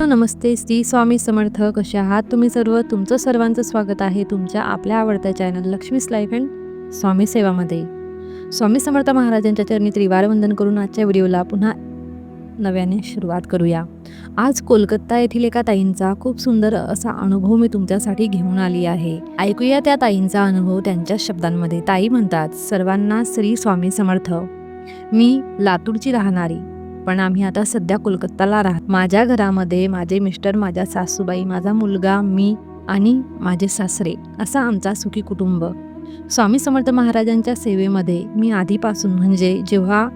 नमस्ते. श्री स्वामी समर्थ कसे आहात? तुम्ही सर्व तुमचं सर्वांचं स्वागत आहे तुमच्या आपल्या आवडत्या चॅनल लक्ष्मीस लाईफ अँड स्वामी सेवामध्ये. स्वामी समर्थ महाराजांच्या चरणी त्रिवार वंदन करून आजच्या व्हिडिओला पुन्हा नव्याने सुरुवात करूया. आज कोलकाता येथील एका ताईंचा खूप सुंदर असा अनुभव मी तुमच्यासाठी घेऊन आली आहे. ऐकूया त्या ताईंचा अनुभव त्यांच्या शब्दांमध्ये. ताई म्हणतात सर्वांना श्री स्वामी समर्थ. मी लातूरची राहणारी. पण आम्ही आता सध्या कोलकाताला राहत. माझ्या घरामध्ये माझे मिस्टर माझ्या सासूबाई माझा मुलगा मी आणि माझे सासरे असा आमचा सुखी कुटुंब. स्वामी समर्थ महाराजांच्या सेवेमध्ये मी आधीपासून म्हणजे जेव्हा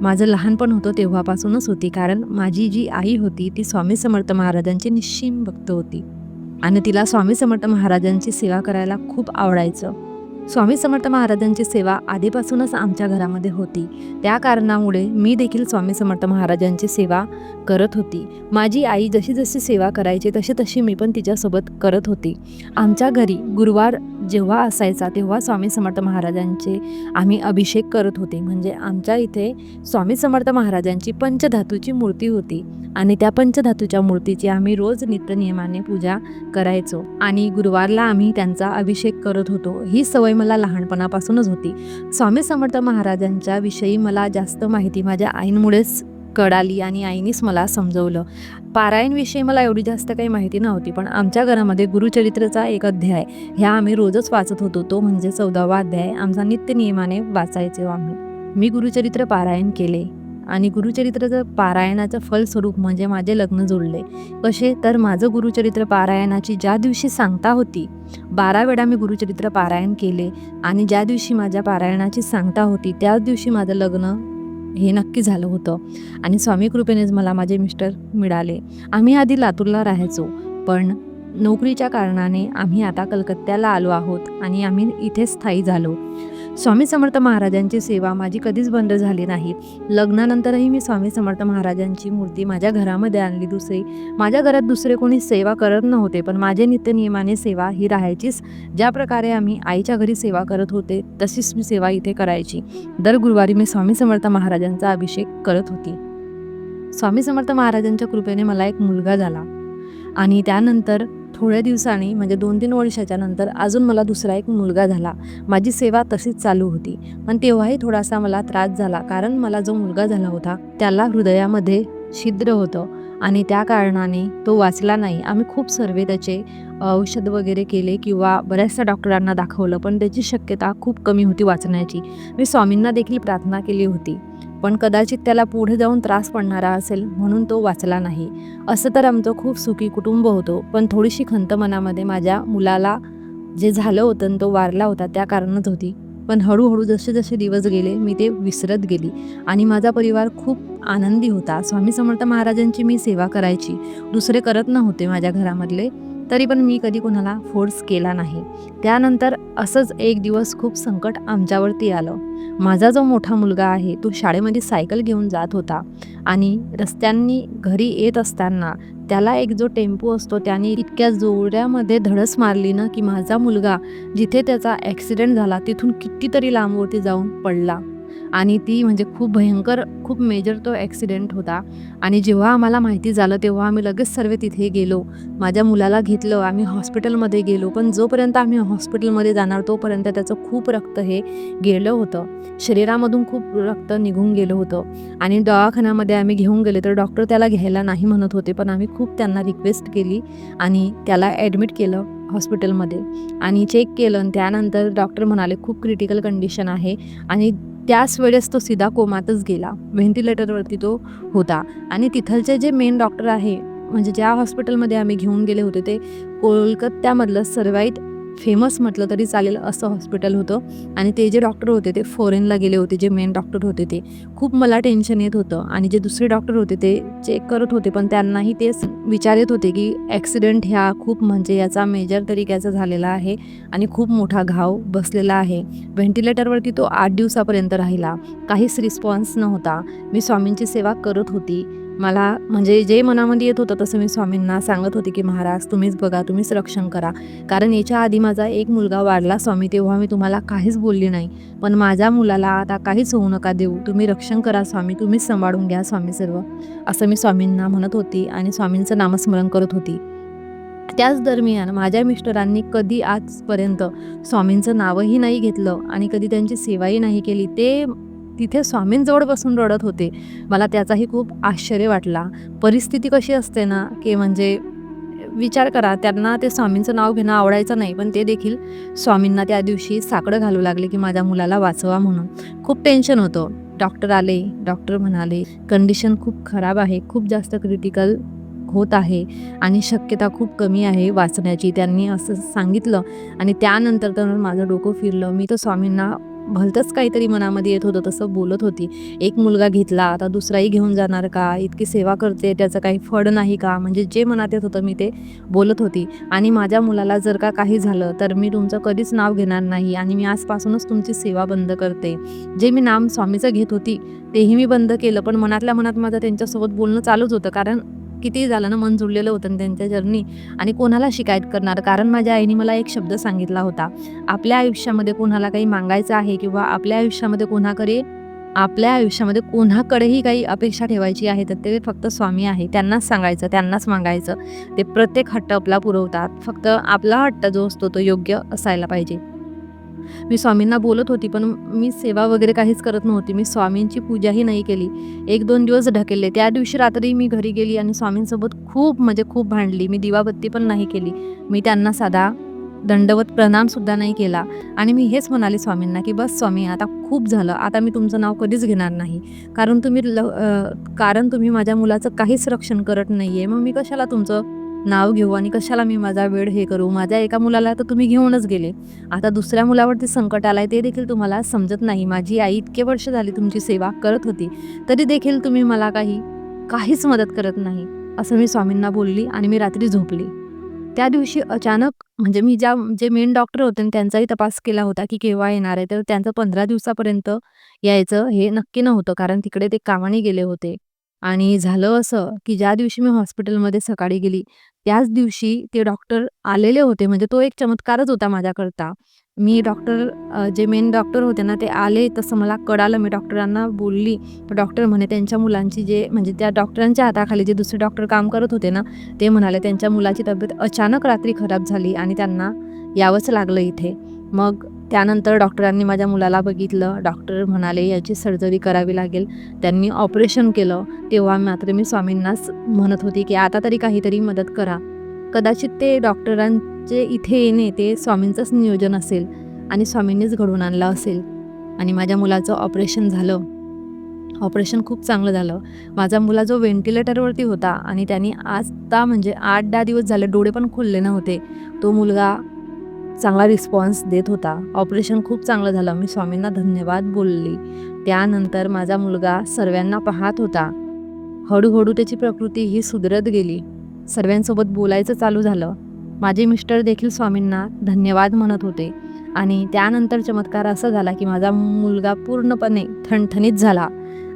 माझं लहानपण होतं तेव्हापासूनच होती. कारण माझी जी आई होती ती स्वामी समर्थ महाराजांची निश्चिम भक्त होती. आणि तिला स्वामी समर्थ महाराजांची सेवा करायला खूप आवडायचं. स्वामी समर्थ महाराजांची सेवा आधीपासूनच आमच्या घरामध्ये होती. त्या कारणामुळे मी देखील स्वामी समर्थ महाराजांची सेवा करत होती. माझी आई जशी जशी सेवा करायची तशी तशी मी पण तिच्यासोबत करत होती. आमच्या घरी गुरुवार जेव्हा असायचा तेव्हा स्वामी समर्थ महाराजांचे आम्ही अभिषेक करत होते. म्हणजे आमच्या इथे स्वामी समर्थ महाराजांची पंचधातूची मूर्ती होती आणि त्या पंचधातूच्या मूर्तीची आम्ही रोज नित्यनियमाने पूजा करायचो आणि गुरुवारला आम्ही त्यांचा अभिषेक करत होतो. ही सवय मला लहानपणापासूनच होती. स्वामी समर्थ महाराजांच्या विषयी मला जास्त माहिती माझ्या आईंमुळेच कळाली आणि आईनेच मला समजवलं. पारायणविषयी मला एवढी जास्त काही माहिती नव्हती पण आमच्या घरामध्ये गुरुचरित्रचा एक अध्याय ह्या आम्ही रोजच वाचत होतो. तो म्हणजे चौदावा अध्याय. आमचा नित्य नियमाने वाचायचे आम्ही. मी गुरुचरित्र पारायण केले आणि गुरुचरित्राचं पारायणाचं फलस्वरूप म्हणजे माझे लग्न जुळले कसे? तर माझं गुरुचरित्र पारायणाची ज्या दिवशी सांगता होती बारा वेळा मी गुरुचरित्र पारायण केले. आणि ज्या दिवशी माझ्या पारायणाची सांगता होती त्याच दिवशी माझं लग्न हे नक्की झालं होतं. आणि स्वामी कृपेनेच मला माझे मिस्टर मिळाले. आम्ही आधी लातूरला राहायचो पण नोकरीच्या कारणाने आम्ही आता कलकत्त्याला आलो आहोत आणि आम्ही इथे स्थायी झालो. स्वामी समर्थ महाराजांची सेवा माझी कधीच बंद झाली नाही. लग्नानंतरही मी स्वामी समर्थ महाराजांची मूर्ती माझ्या घरामध्ये आणली दुसरी माझ्या घरात दुसरे कोणी सेवा करत नव्हते पण माझे नित्यनियमाने सेवा ही राहायचीच. ज्या प्रकारे आम्ही आईच्या घरी सेवा करत होते तशीच मी सेवा इथे करायची. दर गुरुवारी मी स्वामी समर्थ महाराजांचा अभिषेक करत होती. स्वामी समर्थ महाराजांच्या कृपेने मला एक मुलगा झाला. आणि त्यानंतर थोड्या दिवसांनी म्हणजे दोन तीन वर्षाच्या नंतर अजून मला दुसरा एक मुलगा झाला. माझी सेवा तशीच चालू होती. पण तेव्हाही थोडासा मला त्रास झाला कारण मला जो मुलगा झाला होता त्याला हृदयामध्ये छिद्र होतं. आणि त्या कारणाने तो वाचला नाही. आम्ही खूप सर्वे त्याचे औषध वगैरे केले किंवा बऱ्याचशा डॉक्टरांना दाखवलं पण त्याची शक्यता खूप कमी होती वाचण्याची. मी स्वामींना देखील प्रार्थना केली होती पण कदाचित त्याला पुढे जाऊन त्रास पडणारा असेल म्हणून तो वाचला नाही. असं तर आमचं खूप सुखी कुटुंब होतो पण थोडीशी खंत मनामध्ये माझ्या मुलाला जे झालं होतं तो वारला होता त्या कारणात होती. पण हळूहळू जसे जसे दिवस गेले मी ते विसरत गेली. आणि माझा परिवार खूप आनंदी होता. स्वामी समर्थ महाराजांची मी सेवा करायची. दुसरे करत नव्हते माझ्या घरामधले तरी पण मी कधी कोणाला फोर्स केला नाही. त्यानंतर असंच एक दिवस खूप संकट आमच्यावरती आलं. माझा जो मोठा मुलगा आहे तो शाळेमध्ये सायकल घेऊन जात होता. आणि रस्त्यांनी घरी येत असताना त्याला एक जो टेम्पो असतो त्याने इतक्या जोड्यामध्ये धडस मारली ना की माझा मुलगा जिथे त्याचा ॲक्सिडेंट झाला तिथून कितीतरी लांबवरती जाऊन पडला. आणि ती म्हणजे खूप भयंकर खूप मेजर तो ॲक्सिडेंट होता. आणि जेव्हा आम्हाला माहिती झालं तेव्हा आम्ही लगेच सर्व तिथे गेलो. माझ्या मुलाला घेतलं आम्ही हॉस्पिटलमध्ये गेलो. पण जोपर्यंत आम्ही हॉस्पिटलमध्ये जाणार तोपर्यंत त्याचं खूप रक्त हे गेलं होतं. शरीरामधून खूप रक्त निघून गेलं होतं. आणि दवाखान्यामध्ये आम्ही घेऊन गेले तर डॉक्टर त्याला घ्यायला नाही म्हणत होते पण आम्ही खूप त्यांना रिक्वेस्ट केली आणि त्याला ॲडमिट केलं हॉस्पिटलमध्ये आणि चेक केलं आणि त्यानंतर डॉक्टर म्हणाले खूप क्रिटिकल कंडिशन आहे. आणि त्याच वेळेस तो सीधा कोमातच गेला. व्हेंटिलेटरवरती तो होता. आणि तिथलचे जे मेन डॉक्टर आहे म्हणजे ज्या हॉस्पिटलमध्ये आम्ही घेऊन गेले होते ते कोलकात्यामधलं सर्वाईत फेमस म्हटलं तरी चालेल असं हॉस्पिटल होतं. आणि ते जे डॉक्टर होते ते फॉरेनला गेले होते जे मेन डॉक्टर होते ते. खूप मला टेन्शन येत होतं. आणि जे दुसरे डॉक्टर होते ते चेक करत होते पण त्यांनाही तेच विचार येत होते की ॲक्सिडेंट ह्या खूप म्हणजे याचा मेजर तरीक्याचा झालेला आहे आणि खूप मोठा घाव बसलेला आहे. व्हेंटिलेटरवरती तो आठ दिवसापर्यंत राहिला. काहीच रिस्पॉन्स नव्हता. मी स्वामींची सेवा करत होती. मला म्हणजे जे मनामध्ये येत होतं तसं मी स्वामींना सांगत होते की महाराज तुम्हीच बघा तुम्हीच रक्षण करा. कारण याच्या आधी माझा एक मुलगा वाढला स्वामी तेव्हा मी तुम्हाला काहीच बोलली नाही. पण माझ्या मुलाला आता काहीच होऊ नका देऊ. तुम्ही रक्षण करा स्वामी तुम्हीच सांभाळून घ्या स्वामी सर्व असं मी स्वामींना म्हणत होती आणि स्वामींचं नामस्मरण करत होती. त्याच दरम्यान माझ्या मिस्टरांनी कधी आजपर्यंत स्वामींचं नावही नाही घेतलं आणि कधी त्यांची सेवाही नाही केली. ते तिथे स्वामींजवळ बसून रडत होते. मला त्याचाही खूप आश्चर्य वाटला. परिस्थिती कशी असते ना की म्हणजे विचार करा त्यांना ते स्वामींचं नाव घेणं आवडायचं नाही पण ते देखील स्वामींना त्या दिवशी साकडं घालू लागले की माझ्या मुलाला वाचवा म्हणून. खूप टेन्शन होतं. डॉक्टर आले डॉक्टर म्हणाले कंडिशन खूप खराब आहे खूप जास्त क्रिटिकल होत आहे आणि शक्यता खूप कमी आहे वाचण्याची त्यांनी असं सांगितलं. आणि त्यानंतर तर माझं डोकं फिरलं. मी तर स्वामींना भलतंच काहीतरी मनामध्ये येत होतं तसं बोलत होती. एक मुलगा घेतला आता दुसराही घेऊन जाणार का? इतकी सेवा करते त्याचं काही फळ नाही का? म्हणजे जे मनात येत होतं मी ते बोलत होती. आणि माझ्या मुलाला जर का काही झालं तर मी तुमचं कधीच नाव घेणार नाही आणि मी आजपासूनच तुमची सेवा बंद करते. जे मी नाम स्वामीचं घेत होती तेही मी बंद केलं. पण मनातल्या मनात माझं त्यांच्यासोबत बोलणं चालूच होतं. कारण किती झालं ना मन जुळलेलं होतं त्यांच्या जर्नी आणि कोणाला शिकायत करणार? कारण माझ्या आईने मला एक शब्द सांगितला होता. आपल्या आयुष्यामध्ये कोणाला काही मागायचं आहे किंवा आपल्या आयुष्यामध्ये कोणाकडे आपल्या आयुष्यामध्ये कोणाकडेही काही अपेक्षा ठेवायची आहे तर ते फक्त स्वामी आहे. त्यांनाच सांगायचं त्यांनाच मागायचं. ते प्रत्येक हट्ट आपला पुरवतात. फक्त आपला हट्ट जो असतो तो योग्य असायला पाहिजे. मी स्वामींना बोलत होती पण मी सेवा वगैरे काहीच करत नव्हती. मी स्वामींची पूजाही नाही केली. एक दोन दिवस ढकलले. त्या दिवशी रात्री मी घरी गेली आणि स्वामींसोबत खूप म्हणजे खूप भांडली. मी दिवाबत्ती पण नाही केली. मी त्यांना साधा दंडवत प्रणामसुद्धा नाही केला. आणि मी हेच म्हणाले स्वामींना की बस स्वामी आता खूप झालं. आता मी तुमचं नाव कधीच घेणार नाही. कारण तुम्ही ल कारण तुम्ही माझ्या मुलाचं काहीच रक्षण करत नाही आहे मग मी कशाला तुमचं नाव घेऊ आणि कशाला मी माझा वेळ हे करू? माझ्या एका मुलाला तर तुम्ही घेऊनच गेले. आता दुसऱ्या मुलावरती संकट आलंय ते देखील तुम्हाला समजत नाही. माझी आई इतके वर्ष झाली तुमची सेवा करत होती तरी देखील तुम्ही मला काही काहीच मदत करत नाही असं मी स्वामींना बोलली आणि मी रात्री झोपली. त्या दिवशी अचानक म्हणजे मी ज्या जे मेन डॉक्टर होते त्यांचाही तपास केला होता की केव्हा येणार आहे तर त्यांचं पंधरा दिवसापर्यंत यायचं हे नक्की नव्हतं कारण तिकडे ते कामाने गेले होते. आणि झालं असं की ज्या दिवशी मी हॉस्पिटलमध्ये सकाळी गेली त्याच दिवशी ते डॉक्टर आलेले होते. म्हणजे तो एक चमत्कारच होता माझ्याकरता. मी डॉक्टर जे मेन डॉक्टर होते ना ते आले. तसं मला कळालं. मी डॉक्टरांना बोलली. डॉक्टर म्हणे त्यांच्या मुलांची जे म्हणजे त्या डॉक्टरांच्या हाताखाली जे दुसरे डॉक्टर काम करत होते ना ते म्हणाले त्यांच्या मुलाची तब्येत अचानक रात्री खराब झाली आणि त्यांना यावंच लागलं इथे. मग त्यानंतर डॉक्टरांनी माझ्या मुलाला बघितलं. डॉक्टर म्हणाले याची सर्जरी करावी लागेल. त्यांनी ऑपरेशन केलं. तेव्हा मात्र मी स्वामींनाच म्हणत होती की आता तरी काहीतरी मदत करा. कदाचित ते डॉक्टरांचे इथे येणे ते स्वामींचंच नियोजन असेल आणि स्वामींनीच घडवून आणलं असेल. आणि माझ्या मुलाचं ऑपरेशन झालं. ऑपरेशन खूप चांगलं झालं. माझा मुला जो व्हेंटिलेटरवरती होता आणि त्यांनी आजता म्हणजे आठ दहा दिवस झाले डोळे पण खोलले नव्हते. तो मुलगा चांगला रिस्पॉन्स देत होता. ऑपरेशन खूप चांगलं झालं. मी स्वामींना धन्यवाद बोलली. त्यानंतर माझा मुलगा सर्वांना पाहत होता. हळूहळू त्याची प्रकृती ही सुधरत गेली. सर्वांसोबत बोलायचं चालू झालं. माझे मिस्टर देखील स्वामींना धन्यवाद म्हणत होते. आणि त्यानंतर चमत्कार असा झाला की माझा मुलगा पूर्णपणे ठणठणीत झाला.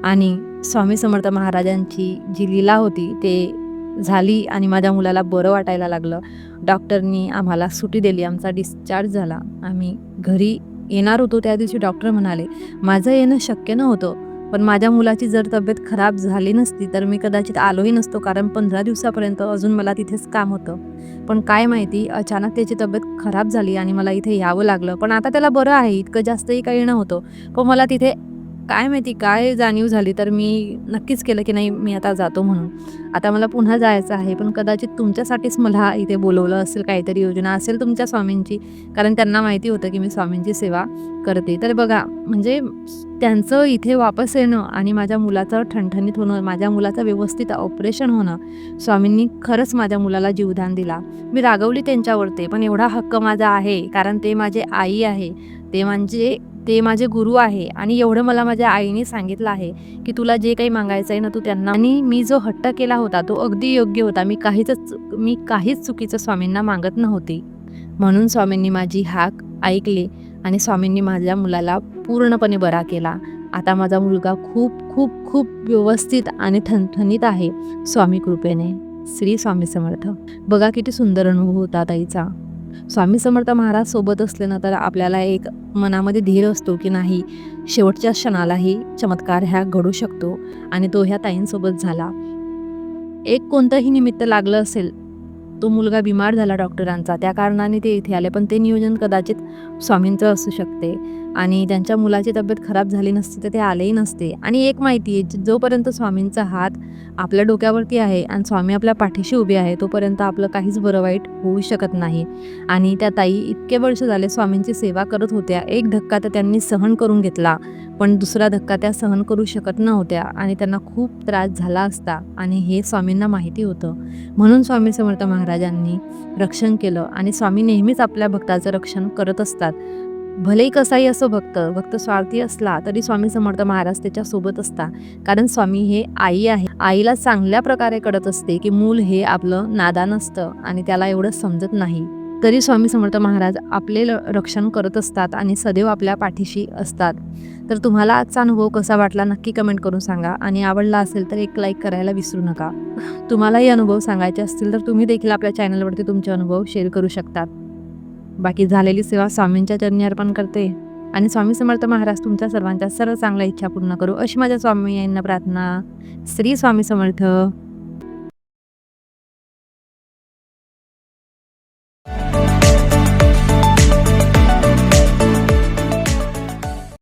आणि स्वामी समर्थ महाराजांची जी लीला होती ते झाली आणि माझ्या मुलाला बरं वाटायला लागलं. डॉक्टरनी आम्हाला सुटी दिली आमचा डिस्चार्ज झाला. आम्ही घरी येणार होतो त्या दिवशी डॉक्टर म्हणाले माझं येणं शक्य नव्हतं पण माझ्या मुलाची जर तब्येत खराब झाली नसती तर मी कदाचित आलोही नसतो कारण पंधरा दिवसापर्यंत अजून मला तिथेच काम होतं. पण काय माहिती अचानक त्याची तब्येत खराब झाली आणि मला इथे यावं लागलं. पण आता त्याला बरं आहे इतकं जास्तही काही नव्हतं. पण मला तिथे काय माहिती काय जाणीव झाली तर मी नक्कीच केलं की नाही मी आता जातो म्हणून. आता मला पुन्हा जायचं आहे पण कदाचित तुमच्यासाठीच मला इथे बोलवलं असेल काहीतरी योजना असेल तुमच्या स्वामींची कारण त्यांना माहिती होतं की मी स्वामींची सेवा करते. तर बघा म्हणजे त्यांचं इथे वापस येणं आणि माझ्या मुलाचं ठणठणीत होणं माझ्या मुलाचं व्यवस्थित ऑपरेशन होणं स्वामींनी खरंच माझ्या मुलाला जीवदान दिला. मी रागवली त्यांच्यावरती पण एवढा हक्क माझा आहे कारण ते माझे आई आहे. ते म्हणजे ते माझे गुरु आहे आणि एवढं मला माझ्या आईने सांगितलं आहे की तुला जे काही मागायचं आहे ना तू त्यांना आणि मी जो हट्ट केला होता तो अगदी योग्य होता. मी काहीच मी काहीच चुकीचं स्वामींना मागत नव्हती. म्हणून स्वामींनी माझी हाक ऐकली आणि स्वामींनी माझ्या मुलाला पूर्णपणे बरा केला. आता माझा मुलगा खूप खूप खूप व्यवस्थित आणि ठणठणीत आहे. स्वामी कृपेने. श्री स्वामी समर्थ. बघा किती सुंदर अनुभव होता ताईचा. स्वामी समर्थ महाराज सोबत असले ना तर आपल्याला एक मनामध्ये धीर असतो की नाही शेवटच्या क्षणालाही चमत्कार ह्या घडू शकतो आणि तो ह्या ताईंसोबत झाला. एक कोणतंही निमित्त लागलं असेल तो मुलगा बिमार झाला डॉक्टरांचा. त्या कारणाने ते इथे आले पण ते नियोजन कदाचित स्वामींचं असू शकते आणि त्यांच्या मुलाची तब्येत खराब झाली नसती तर ते आलेही नसते. आणि एक माहिती आहे जोपर्यंत स्वामींचा हात आपल्या डोक्यावरती आहे आणि स्वामी आपल्या पाठीशी उभे आहे तोपर्यंत आपलं काहीच बरं वाईट होऊ शकत नाही. आणि त्या ताई इतके वर्ष झाले स्वामींची सेवा करत होत्या. एक धक्का तर त्यांनी सहन करून घेतला पण दुसरा धक्का त्या सहन करू शकत नव्हत्या आणि त्यांना खूप त्रास झाला असता आणि हे स्वामींना माहिती होतं. म्हणून स्वामी समर्थ महाराजांनी रक्षण केलं आणि स्वामी नेहमीच आपल्या भक्ताचं रक्षण करत असतात. भलेही कसाही असो भक्त भक्त स्वार्थी असला तरी स्वामी समर्थ महाराज त्याच्या सोबत असता कारण स्वामी हे आई आहे. आईला चांगल्या प्रकारे कळत असते की मूल हे आपलं नादान असतं आणि त्याला एवढं समजत नाही. तरी स्वामी समर्थ महाराज आपले रक्षण करत असतात आणि सदैव आपल्या पाठीशी असतात. तर तुम्हाला आजचा अनुभव कसा वाटला नक्की कमेंट करून सांगा आणि आवडला असेल तर एक लाईक करायला विसरू नका. तुम्हालाही अनुभव सांगायचे असतील तर तुम्ही देखील आपल्या चॅनलवरती तुमचे अनुभव शेअर करू शकतात. बाकी झालेली सेवा स्वामींच्या चरणी अर्पण करते. आणि स्वामी समर्थ महाराज तुमच्या सर्वांच्या सर्व चांगल्या इच्छा पूर्ण करू अशी माझ्या स्वामी यांना प्रार्थना. श्री स्वामी समर्थ.